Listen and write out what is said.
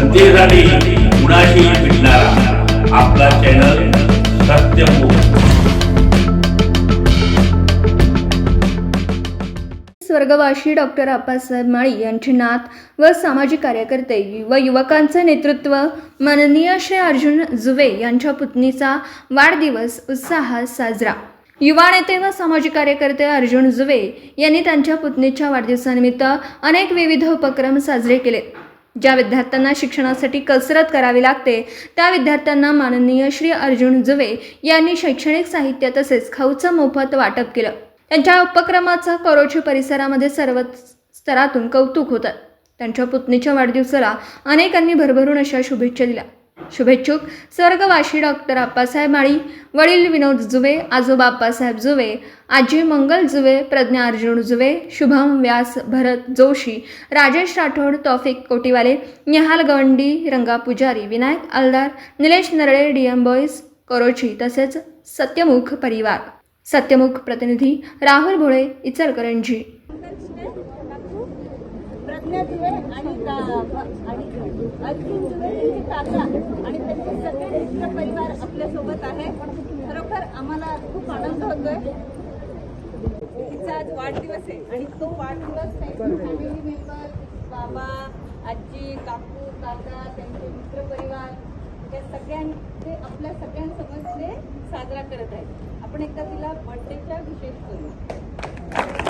जनतेसाठी कुणाशी भेटणारा? आपला चॅनल स्वर्गवासी डॉक्टर आप्पासाहेब माळी यांचे नात व सामाजिक कार्यकर्ते व युवकांचे नेतृत्व माननीय श्री अर्जुन जुवे यांच्या पुतणीचा वाढदिवस उत्साहात साजरा. युवा नेते व सामाजिक कार्यकर्ते अर्जुन जुवे यांनी त्यांच्या पुतणीच्या वाढदिवसानिमित्त अनेक विविध उपक्रम साजरे केले. ज्या विद्यार्थ्यांना शिक्षणासाठी कसरत करावी लागते त्या विद्यार्थ्यांना माननीय श्री अर्जुन जुवे यांनी शैक्षणिक साहित्य तसेच खाऊचं मोफत वाटप केलं. त्यांच्या उपक्रमाचं करोची परिसरामध्ये सर्व स्तरातून कौतुक होतं. त्यांच्या पुतणीच्या वाढदिवसाला अनेकांनी भरभरून अशा शुभेच्छा दिल्या. शुभेच्छुक. स्वर्गवासी डॉक्टर आप्पासाहेब माळी वडील विनोद जुवे आजोबा आप्पासाहेब जुवे आजी मंगल जुवे प्रज्ञा अर्जुन जुवे शुभम व्यास भरत Joshi Rajesh Rathod Taufiq कोटीवाले Nihal Gawandi Ranga Pujari Vinayak Aldar Nilesh Narale D M boys करोची तसेच सत्यमुख परिवार. सत्यमुख प्रतिनिधी राहुल भोळे इचलकरंजी. प्रज्ञा दुबे आणि अर्जुन त्यांचे काका आणि त्यांचे सगळे मित्र परिवार आपल्यासोबत आहे. खरोखर आम्हाला खूप आनंद होतोय. तिचा आज वाढदिवस आहे आणि तो वाढदिवस त्यांचे फॅमिली मेंबर बाबा आजी काकू काका त्यांचे मित्रपरिवार या सगळ्यांचे आपल्या सगळ्यांसोबत ते साजरा करत आहेत. आपण एकदा तिला बर्थडेच्या विशेष करू.